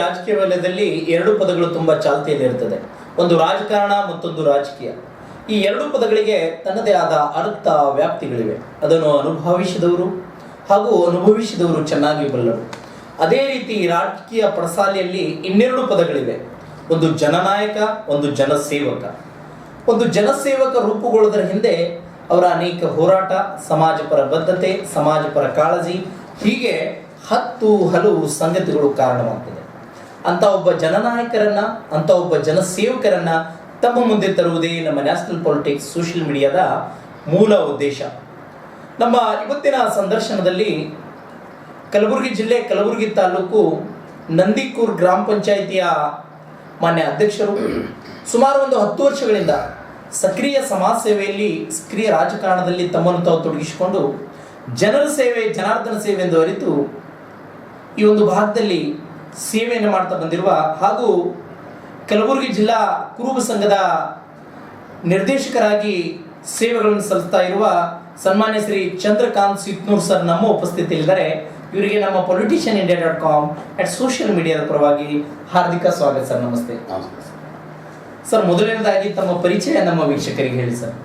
ರಾಜಕೀಯ ವಲಯದಲ್ಲಿ ಎರಡು ಪದಗಳು ತುಂಬಾ ಚಾಲ್ತಿಯಲ್ಲಿ ಇರ್ತದೆ ಒಂದು ರಾಜಕಾರಣ, ಮತ್ತೊಂದು ರಾಜಕೀಯ. ಈ ಎರಡು ಪದಗಳಿಗೆ ತನ್ನದೇ ಆದ ಅರ್ಥ ವ್ಯಾಪ್ತಿಗಳಿವೆ. ಅದನ್ನು ಅನುಭವಿಸಿದವರು ಹಾಗೂ ಅನುಭವಿಸಿದವರು ಚೆನ್ನಾಗಿ ಬಲ್ಲರು. ಅದೇ ರೀತಿ ರಾಜಕೀಯ ಪ್ರಸಾಲಿಯಲ್ಲಿ ಇನ್ನೆರಡು ಪದಗಳಿವೆ. ಒಂದು ಜನನಾಯಕ, ಒಂದು ಜನಸೇವಕ. ಒಂದು ಜನಸೇವಕ ರೂಪುಗೊಳ್ಳೋದರ ಹಿಂದೆ ಅವರ ಅನೇಕ ಹೋರಾಟ ಸಮಾಜಪರ ಬದ್ಧತೆ ಸಮಾಜಪರ ಕಾಳಜಿ, ಹೀಗೆ ಹತ್ತು ಹಲವು ಸಂಗತಿಗಳು ಕಾರಣವಾಗ್ತದೆ. ಅಂತ ಒಬ್ಬ ಜನನಾಯಕರನ್ನ, ಅಂತ ಒಬ್ಬ ಜನಸೇವಕರನ್ನ ತಮ್ಮ ಮುಂದೆ ತರುವುದೇ ನಮ್ಮ ನ್ಯಾಷನಲ್ ಪಾಲಿಟಿಕ್ಸ್ ಸೋಷಿಯಲ್ ಮೀಡಿಯಾದ ಮೂಲ ಉದ್ದೇಶ. ನಮ್ಮ ಇವತ್ತಿನ ಸಂದರ್ಶನದಲ್ಲಿ ಕಲಬುರಗಿ ಜಿಲ್ಲೆ ಕಲಬುರಗಿ ತಾಲೂಕು ನಂದಿಕೂರ್ ಗ್ರಾಮ ಪಂಚಾಯಿತಿಯ ಮಾನ್ಯ ಅಧ್ಯಕ್ಷರು. ಸುಮಾರು ಒಂದು ಹತ್ತು ವರ್ಷಗಳಿಂದ ಸಕ್ರಿಯ ಸಮಾಜ ಸೇವೆಯಲ್ಲಿ, ಸಕ್ರಿಯ ರಾಜಕಾರಣದಲ್ಲಿ ತಮ್ಮನ್ನು ತಾವು ತೊಡಗಿಸಿಕೊಂಡು ಜನರ ಸೇವೆ, ಜನಾರ್ದನ ಸೇವೆ ಎಂದು ಅರಿತು ಈ ಒಂದು ಭಾಗದಲ್ಲಿ ಸೇವೆಯನ್ನು ಮಾಡ್ತಾ ಬಂದಿರುವ ಹಾಗೂ ಕಲಬುರಗಿ ಜಿಲ್ಲಾ ಕುರುಬ ಸಂಘದ ನಿರ್ದೇಶಕರಾಗಿ ಸೇವೆಗಳನ್ನು ಸಲ್ಲಿಸ್ತಾ ಇರುವ ಸನ್ಮಾನ್ಯ ಶ್ರೀ ಚಂದ್ರಕಾಂತ್ ಸಿತ್ನೂರ್ ಸರ್ ನಮ್ಮ ಉಪಸ್ಥಿತಿಯಲ್ಲಿದ್ದಾರೆ. ಇವರಿಗೆ ನಮ್ಮ politician India dot com at social ಮೀಡಿಯಾದ ಪರವಾಗಿ ಹಾರ್ದಿಕ ಸ್ವಾಗತ ಸರ್, ನಮಸ್ತೆ. ಸರ್, ಮೊದಲನೇದಾಗಿ ತಮ್ಮ ಪರಿಚಯ ನಮ್ಮ ವೀಕ್ಷಕರಿಗೆ ಹೇಳಿ ಸರ್.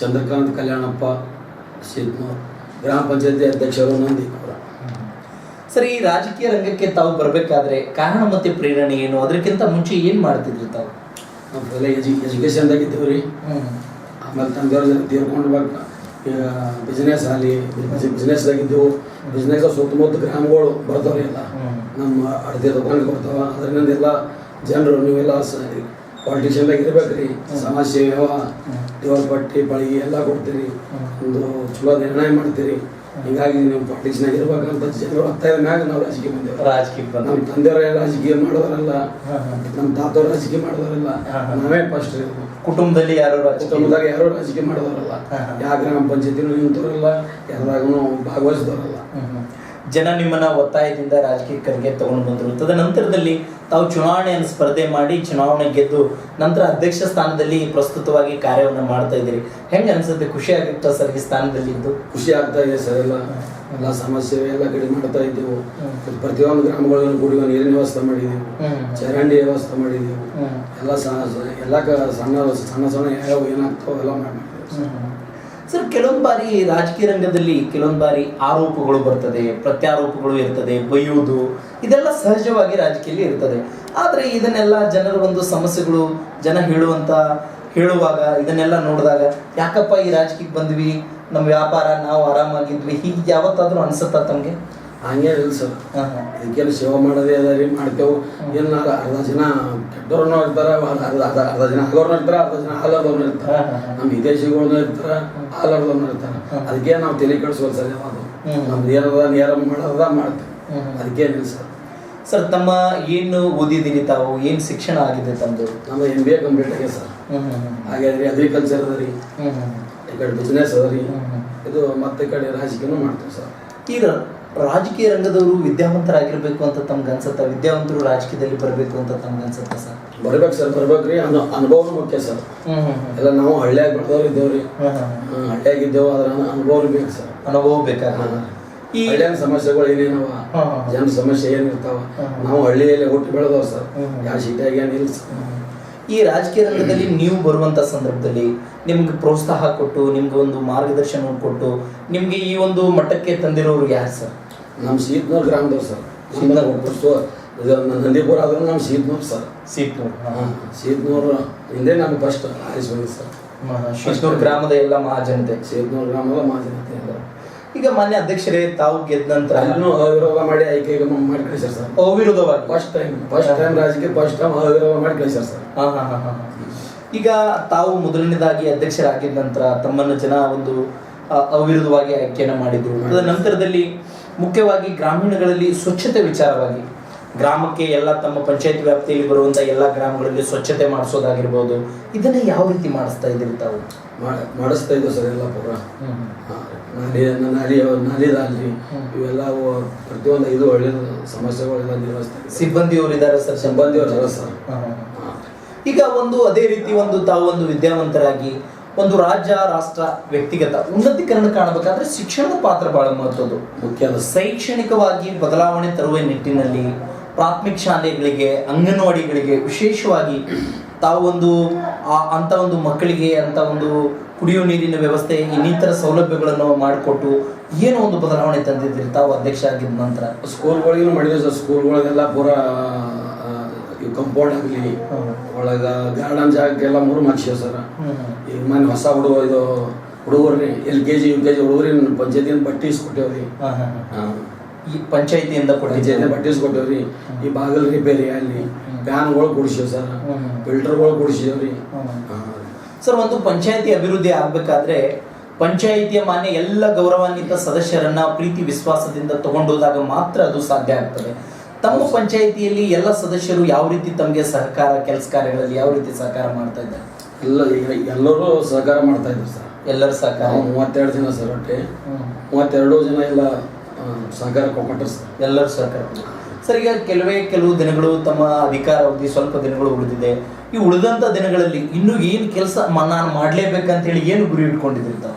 ಚಂದ್ರಕಾಂತ್ ಕಲ್ಯಾಣಪ್ಪ ಸಿದ್ನೂರ್, ಗ್ರಾಮ ಪಂಚಾಯತಿ ಅಧ್ಯಕ್ಷರು ನಂದಿಕುರ ಸರ್ ಈ ರಾಜಕೀಯ ರಂಗಕ್ಕೆ ತಾವು ಬರಬೇಕಾದ್ರೆ ಕಾರಣ ಮತ್ತೆ ಪ್ರೇರಣೆ ಏನು? ಅದಕ್ಕಿಂತ ಮುಂಚೆ ಏನ್ ಮಾಡ್ತಿದ್ರಿ ತಾವು? ಎಜುಕೇಶನ್ ಎಜು ಎಜುಕೇಷನ್ದಾಗ ಇದ್ದೀವಿ ರೀ. ಆಮೇಲೆ ತಂದೆಯವ್ರ ತೀರ್ಕೊಂಡು ಬಿಸ್ನೆಸ್ ಆಗಲಿ ಬಿಸ್ನೆಸ್ದಾಗ ಇದ್ದೆವು ಬಿಸ್ನೆಸ್ ಸುತ್ತಮುತ್ತ ಗ್ರಾಮಗಳು ಬರ್ತಾವ್ರಿ ಎಲ್ಲ. ನಮ್ಮ ಅಡದೆ ದುಕಾನ್ ಬರ್ತಾವ. ಅದರಿಂದ ಎಲ್ಲ ಜನರು ನೀವೆಲ್ಲ ಪಾಲಿಟಿಷಿಯನ್ದಾಗ ಇರ್ಬೇಕ್ರಿ. ಸಮಾಜ ಸೇವೆ ಬಟ್ಟೆ ಪಟ್ಟಿ ಬಳಿಗೆ ಎಲ್ಲ ಕೊಡ್ತೀರಿ. ಒಂದು ಚಲೋ ನಿರ್ಣಯ ಮಾಡ್ತೀರಿ. ಹೀಗಾಗಿ ನೀವು ಪಾಲಿಟಿಷಿಯನ್ಯಾಗ ಇರುವಾಗ ಜನರು ಒತ್ತಾಯ ಮ್ಯಾಗ ನಾವು ರಾಜಕೀಯ ಬಂದೇವೆ ರಾಜಕೀಯ ಬಂದ್ರಿ ನಮ್ಮ ತಂದೆಯವರ ರಾಜಕೀಯ ಮಾಡೋರಲ್ಲ. ನಮ್ಮ ತಾತವ್ರು ರಾಜಕೀಯ ಮಾಡೋದರಲ್ಲ. ನಾವೇ ಫಸ್ಟ್ ಕುಟುಂಬದಲ್ಲಿ ಯಾರು ರಾಜಕೀಯ ಕುಟುಂಬದಾಗ ಯಾರು ರಾಜಕೀಯ ಮಾಡೋರಲ್ಲ ಹಾ. ಯಾವ ಗ್ರಾಮ ಪಂಚಾಯತಿನೂ ನಿಂತವ್ರಲ್ಲ ಯಾವ್ದಾಗೂ ಭಾಗವಹಿಸಿದವರಲ್ಲ. ಜನ ನಿಮ್ಮನ್ನ ಒತ್ತಾಯದಿಂದ ರಾಜಕೀಯ ಕರೆಗೆ ತಗೊಂಡು ಬಂದರು ತದನಂತರದಲ್ಲಿ ತಾವು ಚುನಾವಣೆಯನ್ನು ಸ್ಪರ್ಧೆ ಮಾಡಿ ಚುನಾವಣೆ ಗೆದ್ದು ನಂತರ ಅಧ್ಯಕ್ಷ ಸ್ಥಾನದಲ್ಲಿ ಪ್ರಸ್ತುತವಾಗಿ ಕಾರ್ಯವನ್ನು ಮಾಡ್ತಾ ಇದ್ದೀರಿ. ಹೆಂಗ ಅನ್ಸುತ್ತೆ? ಖುಷಿ ಆಗುತ್ತಾ ಸರ್ ಈ ಸ್ಥಾನದಲ್ಲಿ ಇದ್ದು? ಖುಷಿ ಆಗ್ತಾ ಇದೆ ಸರ್. ಎಲ್ಲ ಎಲ್ಲ ಸಮಸ್ಯೆ ಎಲ್ಲ ಕಡಿಮೆ ಮಾಡ್ತಾ ಇದ್ದೆವು. ಪ್ರತಿಯೊಂದು ಗ್ರಾಮಗಳನ್ನು ಕೂಡಿ ನೀರಿನ ವ್ಯವಸ್ಥೆ ಮಾಡಿದೆವು ಚರಂಡಿ ವ್ಯವಸ್ಥೆ ಮಾಡಿದೆವು. ಎಲ್ಲ ಸಣ್ಣ ಎಲ್ಲ ಸಣ್ಣ ಸಣ್ಣ ಸಣ್ಣ ಯಾವ ಏನಾಗ್ತಾವ ಎಲ್ಲ ಮಾಡಿ ಸರ್ ಕೆಲವೊಂದು ಬಾರಿ ರಾಜಕೀಯ ರಂಗದಲ್ಲಿ ಕೆಲವೊಂದು ಬಾರಿ ಆರೋಪಗಳು ಬರ್ತದೆ, ಪ್ರತ್ಯಾರೋಪಗಳು ಇರ್ತದೆ ಬೈಯುವುದು ಇದೆಲ್ಲ ಸಹಜವಾಗಿ ರಾಜಕೀಯಲ್ಲಿ ಇರ್ತದೆ. ಆದರೆ ಇದನ್ನೆಲ್ಲ ಜನರ ಒಂದು ಸಮಸ್ಯೆಗಳು, ಜನ ಹೇಳುವಂತ, ಹೇಳುವಾಗ ಇದನ್ನೆಲ್ಲ ನೋಡಿದಾಗ, ಯಾಕಪ್ಪ ಈ ರಾಜಕೀಯಕ್ಕೆ ಬಂದ್ವಿ, ನಮ್ಮ ವ್ಯಾಪಾರ, ನಾವು ಆರಾಮಾಗಿದ್ವಿ, ಹೀಗೆ ಯಾವತ್ತಾದರೂ ಅನಿಸುತ್ತಾ ತಮಗೆ? ಹಂಗೆ ಇಲ್ಲ ಸರ್. ಇದಕ್ಕೇನು ಸೇವಾ ಮಾಡೋದೇ ಅದ ರೀ ಮಾಡ್ತೇವೆ. ಏನು ಅರ್ಧ ಜನ ಕೆಟ್ಟವ್ರನ್ನೂ ಇರ್ತಾರೆ ಅರ್ಧ ಅರ್ಧ ಅರ್ಧ ಜನ ಆಗೋರ್ನು ಇರ್ತಾರ ಅರ್ಧ ಜನ ಹಾಲರ್ದವ್ರು ಇರ್ತಾರೆ. ನಮ್ಮ ವಿದೇಶಿಗಳನ್ನೂ ಇರ್ತಾರೆ ಹಾಲರ್ದವ್ರು ಇರ್ತಾರೆ ಅದಕ್ಕೆ ನಾವು ತಲೆ ಕೆಡಿಸೋದು ಸರ್ ಯಾವುದು. ನಮ್ದು ಏನದ ನೇರ ಮಾಡೋದ ಮಾಡ್ತೇವೆ. ಅದಕ್ಕೆ ಅದಕ್ಕೇನಿಲ್ಲ ಸರ್. ಸರ್ ತಮ್ಮ ಏನು ಓದಿದ್ದೀರಿ ತಾವು? ಏನು ಶಿಕ್ಷಣ ಆಗಿದೆ ತಮ್ಮದು ನಮ್ಮ ಎಂ ಬಿ ಎ ಕಂಪ್ಲೀಟ್ ಆಗಿದೆ ಸರ್. ಹಾಗೆ ರೀ ಅಗ್ರಿಕಲ್ಚರ್ ಅದ ರೀ. ಈ ಕಡೆ ಬಿಸ್ನೆಸ್ ಅದ ರೀ. ಇದು ಮತ್ತೆ ಕಡೆ ರಾಜಕೀಯನೂ ಮಾಡ್ತೇವೆ ಸರ್. ಈಗ ರಾಜಕೀಯ ರಂಗದವರು ವಿದ್ಯಾವಂತರಾಗಿರ್ಬೇಕು ಅಂತ ತಮ್ಗೆ ಅನ್ಸುತ್ತಾ? ವಿದ್ಯಾವಂತರು ರಾಜಕೀಯದಲ್ಲಿ ಬರಬೇಕು ಅಂತ ತಮ್ಗೆ ಅನ್ಸುತ್ತಾ ಸರ್? ಬರ್ಬೇಕು ಸರ್ ಬರ್ಬೇಕು ರೀ ಅನು ಅನುಭವ ಮುಖ್ಯ ಸರ್. ಎಲ್ಲ ನಾವು ಹಳ್ಳಿಯಾಗಿ ಬೆಳೆದವ್ರು ಇದ್ದೇವ್ರಿ. ರೀ ಇದ್ದೇವೆ ಅದ್ರ ಅನು- ಅನುಭವ ಬೇಕು ಸರ್. ಅನುಭವ ಬೇಕಾಗ್ತದೆ. ಈ ಹಳ್ಳಿಯ ಸಮಸ್ಯೆಗಳು ಏನೇನವ. ಜನ ಸಮಸ್ಯೆ ಏನಿರ್ತಾವ. ನಾವು ಹಳ್ಳಿಯಲ್ಲಿ ಹುಟ್ಟಿ ಬೆಳೆದವ ಸರ್. ಯಾವ ಸಿಟಿಯಾಗ ಏನಿಲ್ಲ ಸರ್. ಈ ರಾಜಕೀಯ ರಂಗದಲ್ಲಿ ನೀವು ಬರುವಂತ ಸಂದರ್ಭದಲ್ಲಿ ನಿಮ್ಗೆ ಪ್ರೋತ್ಸಾಹ ಕೊಟ್ಟು ನಿಮ್ಗೆ ಒಂದು ಮಾರ್ಗದರ್ಶನ ಕೊಟ್ಟು ನಿಮ್ಗೆ ಈ ಒಂದು ಮಟ್ಟಕ್ಕೆ ತಂದಿರೋರು ಯಾರು ಸರ್? ನಮ್ಮ ಶೀತ್ನೂರ್ ಗ್ರಾಮದವ್ರು ಸರ್. ಶೀತ್ನೂರ್. ಇದು ನಂದಿಪುರ ಆದ್ರೂ ನಮ್ಮ ಶೀತ್ನೂರ್ ಸರ್. ಸೀಟ್ನೂರು ಶೀತ್ನೂರು ಹಿಂದೆ ನಮ್ಗೆ ಫಸ್ಟ್ ಆಯ್ಸ್ ಬಂದಿದೆ ಸರ್. ಶಿಶ್ನೂರು ಗ್ರಾಮದ ಎಲ್ಲ ಮಹಾಜನತೆ ಶೀತ್ನೂರ್ ಗ್ರಾಮದ ಮಹಾಜನತೆ ಎಲ್ಲ ಈಗ ಮಾನ್ಯ ಅಧ್ಯಕ್ಷರೇ ತಾವು ಗೆದ್ದ ನಂತರ ಅಲ್ಲೂ ಅವಿರೋಧ ಮಾಡಿ ಆಯ್ಕೆ ಮಾಡಿ ಕಳಿಸ್ಯಾರ ಸರ್. ಅವಿರೋಧವಾಗಿ? ಫಸ್ಟ್ ಟೈಮ್ ಫಸ್ಟ್ ಟೈಮ್ ರಾಜಕೀಯ ಫಸ್ಟ್ ಟೈಮ್ ಅವಿರೋಧ ಮಾಡಿ ಕಳಿಸ್ಯಾರ ಸರ್. ಹಾಂ ಹಾಂ ಹಾಂ ಹಾ. ಈಗ ತಾವು ಮೊದಲನೇದಾಗಿ ಅಧ್ಯಕ್ಷರಾಗಿದ್ದ ನಂತರ ತಮ್ಮನ್ನು ಜನ ಒಂದು ಅವಿರೋಧವಾಗಿ ಆಯ್ಕೆಯನ್ನು ಮಾಡಿದ್ರು. ಅದರ ನಂತರದಲ್ಲಿ ಮುಖ್ಯವಾಗಿ ಗ್ರಾಮೀಣಗಳಲ್ಲಿ ಸ್ವಚ್ಛತೆ ವಿಚಾರವಾಗಿ. ಗ್ರಾಮಕ್ಕೆ ಎಲ್ಲ ತಮ್ಮ ಪಂಚಾಯತ್ ವ್ಯಾಪ್ತಿಯಲ್ಲಿ ಬರುವಂತ ಎಲ್ಲ ಗ್ರಾಮಗಳಲ್ಲಿ ಸ್ವಚ್ಛತೆ ಮಾಡಿಸೋದಾಗಿರ್ಬೋದು. ಇದನ್ನ ಯಾವ ರೀತಿ ಮಾಡಿಸ್ತಾ ಇದ್ದೀರಿ ತಾವು? ಮಾಡ- ಮಾಡಿಸ್ತಾ ಇದ್ದೋ ಸರ್ ಎಲ್ಲ ಪೂರ. ನಾಲಿ ನಾಲಿ ನಾಲಿದಾಗಲಿ ಇವೆಲ್ಲ ಪ್ರತಿಯೊಂದು ಇದು ಒಳ್ಳೆಯ ಸಮಸ್ಯೆಗಳೆಲ್ಲ ನಿರ್ವಹಿಸ್ತಾ ಸಿಬ್ಬಂದಿಯವರು ಇದ್ದಾರೆ ಸರ್? ಸಿಬ್ಬಂದಿಯವರು ಸರ್. ಈಗ ಒಂದು ಅದೇ ರೀತಿ ಒಂದು ತಾವು ಒಂದು ವಿದ್ಯಾವಂತರಾಗಿ ಒಂದು ರಾಜ್ಯ, ರಾಷ್ಟ್ರ ವ್ಯಕ್ತಿಗತ ಉನ್ನತೀಕರಣ ಕಾಣಬೇಕಾದ್ರೆ ಶಿಕ್ಷಣದ ಪಾತ್ರ ಬಹಳ ಮಹತ್ವದ್ದು ಮುಖ್ಯ. ಶೈಕ್ಷಣಿಕವಾಗಿ ಬದಲಾವಣೆ ತರುವ ನಿಟ್ಟಿನಲ್ಲಿ ಪ್ರಾಥಮಿಕ ಶಾಲೆಗಳಿಗೆ, ಅಂಗನವಾಡಿಗಳಿಗೆ ವಿಶೇಷವಾಗಿ ತಾವು ಒಂದು ಅಂತ ಒಂದು ಮಕ್ಕಳಿಗೆ, ಅಂತ ಒಂದು ಕುಡಿಯುವ ನೀರಿನ ವ್ಯವಸ್ಥೆ, ಇನ್ನಿತರ ಸೌಲಭ್ಯಗಳನ್ನು ಮಾಡಿಕೊಟ್ಟು ಏನೋ ಒಂದು ಬದಲಾವಣೆ ತಂದಿದ್ದೀರಿ ತಾವು ಅಧ್ಯಕ್ಷ ಆಗಿದ ನಂತರ ಸ್ಕೂಲ್ಗಳಿಗೂ ಮಾಡಿದ್ವಿ ಸರ್ ಸ್ಕೂಲ್ಗಳಿಗೆಲ್ಲ ಪೂರ ಈ ಕಂಪೌಂಡ್ ಆಗಲಿ ಒಳಗೆ ಗಾರ್ಡನ್ ಜಾಗಕ್ಕೆಲ್ಲ ಮೂರು ಮಾಡಿಸಿ ಸರ್. ಈಗ ಮನೆ ಹೊಸ ಹುಡುಗ ಇದು ಹುಡುಗರ್ರಿ L K G U K G ಹುಡುಗರಿ ಪಂಚಾಯತಿಯಿಂದ ಬಟ್ಟೆ ಇಸ್ಕೊಟ್ಟೇವ್ರಿ. ಈ ಪಂಚಾಯತಿಯಿಂದ ಪಂಚಾಯತಿಯಿಂದ ಬಟ್ಟೆ ಇಸ್ಕೊಟ್ಟೇವ್ರಿ. ಈ ಬಾಗಿಲು ರಿಪೇರಿ ಅಲ್ಲಿ ಫ್ಯಾನ್ಗಳು ಕೊಡಿಸಿವಿ ಸರ್. ಫಿಲ್ಟರ್ಗಳು ಕೊಡಿಸಿದೇವ್ರಿ. ಸರ್ ಒಂದು ಪಂಚಾಯತಿ ಅಭಿವೃದ್ಧಿ ಆಗ್ಬೇಕಾದ್ರೆ ಪಂಚಾಯಿತಿಯ ಮಾನ್ಯ ಎಲ್ಲ ಗೌರವಾನ್ವಿತ ಸದಸ್ಯರನ್ನ ಪ್ರೀತಿ ವಿಶ್ವಾಸದಿಂದ ತಗೊಂಡೋದಾಗ ಮಾತ್ರ ಅದು ಸಾಧ್ಯ ಆಗ್ತದೆ. ತಮ್ಮ ಪಂಚಾಯಿತಿಯಲ್ಲಿ ಎಲ್ಲ ಸದಸ್ಯರು ಯಾವ ರೀತಿ ತಮಗೆ ಸಹಕಾರ ಕೆಲಸ ಕಾರ್ಯಗಳಲ್ಲಿ ಯಾವ ರೀತಿ ಸಹಕಾರ ಮಾಡ್ತಾ ಇದ್ದಾರೆ? ಎಲ್ಲ ಈಗ ಎಲ್ಲರೂ ಸಹಕಾರ ಮಾಡ್ತಾ ಇದ್ರು ಸರ್. ಎಲ್ಲರ ಸಹಕಾರ? ನಾವು ಮೂವತ್ತೆರಡು ಜನ ಸರ್ ಒಟ್ಟೆ. ಮೂವತ್ತೆರಡು ಜನ ಎಲ್ಲ ಸಹಕಾರ ಕೊಟ್ಟರು ಸರ್. ಎಲ್ಲರೂ ಸಹಕಾರ ಸರ್ ಈಗ ಕೆಲವೇ ಕೆಲವು ದಿನಗಳು ತಮ್ಮ ಅಧಿಕಾರ ಅವಧಿ ಸ್ವಲ್ಪ ದಿನಗಳು ಉಳಿದಿದೆ. ಈ ಉಳಿದಂತ ದಿನಗಳಲ್ಲಿ ಇನ್ನೂ ಏನು ಕೆಲಸ ನಾನು ಮಾಡಲೇಬೇಕಂತ ಹೇಳಿ ಏನು ಗುರಿ ಇಟ್ಕೊಂಡಿದ್ದೀರಿ ತಾವು?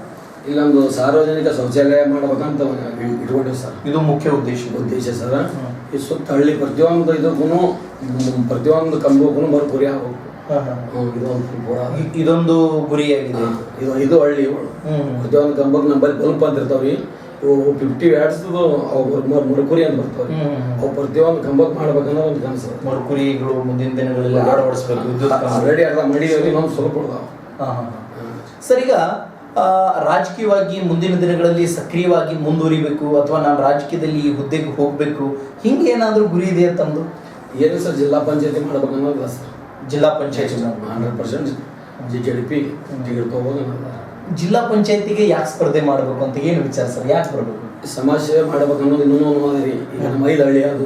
ಇಲ್ಲೊಂದು ಸಾರ್ವಜನಿಕ ಶೌಚಾಲಯ ಮಾಡ್ಬೇಕಂತ ಇಟ್ಕೊಂಡಿವಿ ಸರ್. ಇದು ಮುಖ್ಯ ಉದ್ದೇಶ. ಉದ್ದೇಶ ಸರ್. ಈ ಸುತ್ತ ಹಳ್ಳಿ ಪ್ರತಿಯೊಂದು ಇದಕ್ಕೂ ಪ್ರತಿಯೊಂದು ಕಂಬಕ್ಕೂ ಮರುಕುರಿ ಆಗ್ಬೇಕು ಹಾ, ಹಾ. ಇದೊಂದು ಗುರಿಯಾಗಿದೆ ಇದು ಇದು ಹಳ್ಳಿ. ಪ್ರತಿಯೊಂದು ಕಂಬಕ್ಕೆ ನಂಬಲ್ಲಿ ಬಲ್ಪ್ ಅಂತ ಇರ್ತಾವ್ರಿ ಇವು ಫಿಫ್ಟಿ ವ್ಯಾಟ್ಸ್ದು ಅವು ಮರುಕುರಿ ಅಂತ ಬರ್ತಾವ್ರಿ. ಅವು ಪ್ರತಿಯೊಂದು ಕಂಬಕ್ಕೆ ಮಾಡ್ಬೇಕನ್ನೋ ಒಂದು ಕನಸು ಮರುಕುರಿಗಳು ಮುಂದಿನ ದಿನಗಳಲ್ಲಿ ಅಳವಡಿಸಬೇಕು ವಿದ್ಯುತ್. ಆಲ್ರೆಡಿ ಅರ್ಧ ಮಾಡಿದೇವ್ರಿ ನಮ್ಗೆ ಸ್ವಲ್ಪ ಕೊಡ್ತಾವ. ಸರ್ ಈಗ ರಾಜಕೀಯವಾಗಿ ಮುಂದಿನ ದಿನಗಳಲ್ಲಿ ಸಕ್ರಿಯವಾಗಿ ಮುಂದುವರಿಬೇಕು ಅಥವಾ ನಾನು ರಾಜಕೀಯದಲ್ಲಿ ಈ ಹುದ್ದೆಗೆ ಹೋಗಬೇಕು ಹಿಂಗೆ ಏನಾದರೂ ಗುರಿ ಇದೆಯಾ ತಮ್ಮದು ಏನು ಸರ್ ಜಿಲ್ಲಾ ಪಂಚಾಯತಿ ಮಾಡ್ಬೇಕನ್ನೋದು sir. Zilla Panchayat. Hundred percent G J D P ತೊಗೋಬೋದು ಜಿಲ್ಲಾ ಪಂಚಾಯತಿಗೆ ಯಾಕೆ ಸ್ಪರ್ಧೆ ಮಾಡಬೇಕು ಅಂತ ಏನು ವಿಚಾರ ಸರ್? ಯಾಕೆ ಬರಬೇಕು? ಸಮಾಜ ಸೇವೆ ಮಾಡ್ಬೇಕು ಅನ್ನೋದು ಇನ್ನೂ ಒಂದು ರೀ ಈಗ ನಮ್ಮ ಐದು ಹಳ್ಳಿ ಅದು.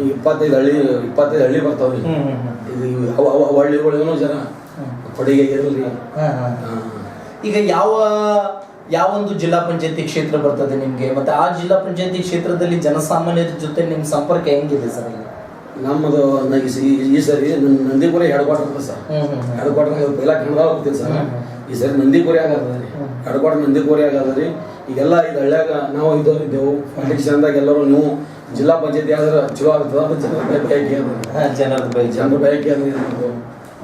ಈಗ ಇಪ್ಪತ್ತೈದು ಹಳ್ಳಿ ಇಪ್ಪತ್ತೈದು ಹಳ್ಳಿ ಬರ್ತಾವ್ರಿ. ಇದು ಅವ ಹಳ್ಳಿಗಳಿಗೂ ಜನ. ಕೊಡುಗೆ ಹಾ. ಈಗ ಯಾವ ಯಾವ ಒಂದು ಜಿಲ್ಲಾ ಪಂಚಾಯತಿ ಕ್ಷೇತ್ರ ಬರ್ತದೆ ನಿಮಗೆ? ಮತ್ತೆ ಆ ಜಿಲ್ಲಾ ಪಂಚಾಯತಿ ಕ್ಷೇತ್ರದಲ್ಲಿ ಜನಸಾಮಾನ್ಯರ ಜೊತೆ ನಿಮ್ಮ ಸಂಪರ್ಕ ಹೆಂಗಿದೆ ಸರ್? ನಮ್ಮದು ಈ ಸರಿ Nandipura headquarter quarter sir. Headquarter ಎಲ್ಲ ಕನ್ನಡ ಹೋಗ್ತೀನಿ ಸರ್. ಈ ಸರಿ ನಂದಿಪುರಿ ಆಗದ ರೀ. ಹೆಡ್ ಹೆಡ್ಕ್ವಾರ್ಟರ್ ನಂದಿಪುರಿ ಆಗದ ರೀ. ಈಗೆಲ್ಲ ಇದು ಹಳ್ಳ್ಯಾಗ ನಾವು ಇದು ಇದ್ದೇವು. ಪಾಲಿಟಿಕ್ಸ್ ಅಂದಾಗ ಎಲ್ಲರೂ ನೀವು ಜಿಲ್ಲಾ ಪಂಚಾಯತಿ ಆದ್ರೆ ಚಲೋ ಆಗ್ತದ ಅಂತ ಜನರ ಬಯಕೆ ಜನರ ಬಯಕೆ ಅದ ಇದು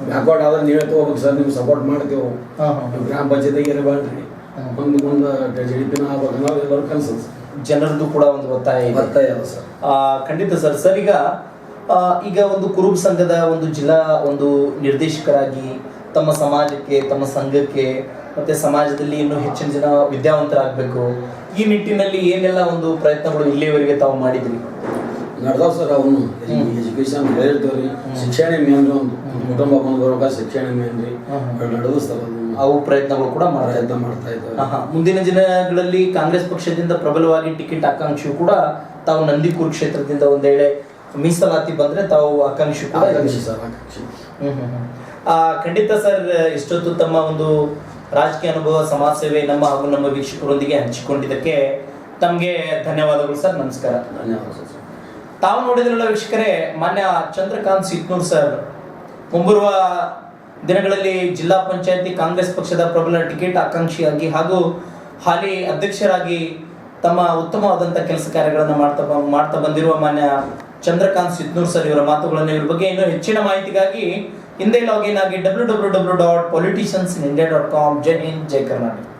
ಬ್ಯಾಕ್ವರ್ಡ್ ಆದ್ರೆ ನೀವೇ ತಗೋಬೇಕು ಸರ್ ನೀವು ಸಪೋರ್ಟ್ ಮಾಡ್ತೇವೆ. ಗ್ರಾಮ ಪಂಚಾಯತಿಗೆ ಇರಬಾರ್ದ್ರಿ ಒಂದು ಮುಂದೆ ಮುಂದೆ ಜಿ ಡಿ ಪಿನ ಆಗ್ಬೇಕು ನಾವು ಎಲ್ಲರೂ ಜನರದ್ದು ಕೂಡ ಒಂದು ಒತ್ತಾಯ ಇದೆ. ಒತ್ತಾಯ ಅದ ಸರ್. ಆ, ಖಂಡಿತ ಸರ್. ಸರ್ ಈಗ ಆ, ಈಗ ಒಂದು ಕುರುಬ ಸಂಘದ ಒಂದು ಜಿಲ್ಲಾ ಒಂದು ನಿರ್ದೇಶಕರಾಗಿ ತಮ್ಮ ಸಮಾಜಕ್ಕೆ ತಮ್ಮ ಸಂಘಕ್ಕೆ ಮತ್ತೆ ಸಮಾಜದಲ್ಲಿ ಇನ್ನೂ ಹೆಚ್ಚಿನ ಜನ ವಿದ್ಯಾವಂತರಾಗಬೇಕು. ಈ ನಿಟ್ಟಿನಲ್ಲಿ ಏನೆಲ್ಲ ಒಂದು ಪ್ರಯತ್ನಗಳು ಇಲ್ಲಿಯವರೆಗೆ ತಾವು ಮಾಡಿದ್ರಿ? ನಡ್ದಾವ್ ಸರ್ ಅವನು. ಎಜುಕೇಶನ್ ಹೇಳಿರ್ತೇವ್ರಿ. ಶಿಕ್ಷಣ ಮೇನ್ ರೀ ಒಂದು ಒಂದು. ಕುಟುಂಬ ಬಂದು ಬರೋಕ ಶಿಕ್ಷಣ ಏನ್ರಿ ರೀ ಹ್ಮ್. ನಡೆದು ಅದು ಅವು ಪ್ರಯತ್ನಗಳು ಕೂಡ ಮಾಡ್ತಾ ಪ್ರಯತ್ನ ಮಾಡ್ತಾ ಇದ್ದಾರೆ. ಮುಂದಿನ ದಿನಗಳಲ್ಲಿ ಕಾಂಗ್ರೆಸ್ ಪಕ್ಷದಿಂದ ಪ್ರಬಲವಾಗಿ ಟಿಕೆಟ್ ಆಕಾಂಕ್ಷಿಯು ಕೂಡ ತಾವು ನಂದಿಕೂರ್ ಕ್ಷೇತ್ರದಿಂದ ಒಂದ್ ವೇಳೆ ಮೀಸಲಾತಿ ಬಂದ್ರೆ ತಾವು ಆಕಾಂಕ್ಷಿ ಕೂಡ. ಆ, ಖಂಡಿತ ಸರ್ ಇಷ್ಟೊತ್ತು ತಮ್ಮ ಒಂದು ರಾಜಕೀಯ ಅನುಭವ ಸಮಾಜ ಸೇವೆ ನಮ್ಮ ಹಾಗೂ ನಮ್ಮ ವೀಕ್ಷಕರೊಂದಿಗೆ ಹಂಚಿಕೊಂಡಿದ್ದಕ್ಕೆ ತಮಗೆ ಧನ್ಯವಾದಗಳು ಸರ್ ನಮಸ್ಕಾರ. ಧನ್ಯವಾದ ಸರ್. ತಾವು ನೋಡಿದ್ರಲ್ಲ ವೀಕ್ಷಕರೇ ಮಾನ್ಯ ಚಂದ್ರಕಾಂತ್ ಸಿತ್ನೂರ್ ಸರ್ ಮುಂಬರುವ ದಿನಗಳಲ್ಲಿ ಜಿಲ್ಲಾ ಪಂಚಾಯತಿ ಕಾಂಗ್ರೆಸ್ ಪಕ್ಷದ ಪ್ರಬಲ ಟಿಕೆಟ್ ಆಕಾಂಕ್ಷಿಯಾಗಿ ಹಾಗೂ ಹಾಲಿ ಅಧ್ಯಕ್ಷರಾಗಿ ತಮ್ಮ ಉತ್ತಮವಾದಂಥ ಕೆಲಸ ಕಾರ್ಯಗಳನ್ನು ಮಾಡ್ತಾ ಮಾಡ್ತಾ ಬಂದಿರುವ ಮಾನ್ಯ ಚಂದ್ರಕಾಂತ್ ಸಿದ್ನೂರ್ ಸರ್ ಇವರ ಮಾತುಗಳನ್ನು ಇವರ ಬಗ್ಗೆ ಇನ್ನೂ ಹೆಚ್ಚಿನ ಮಾಹಿತಿಗಾಗಿ ಹಿಂದೆ ಲಾಗಿನ್ ಆಗಿ W W W dot politicians in India dot com Jai Hind, Jai Karnataka.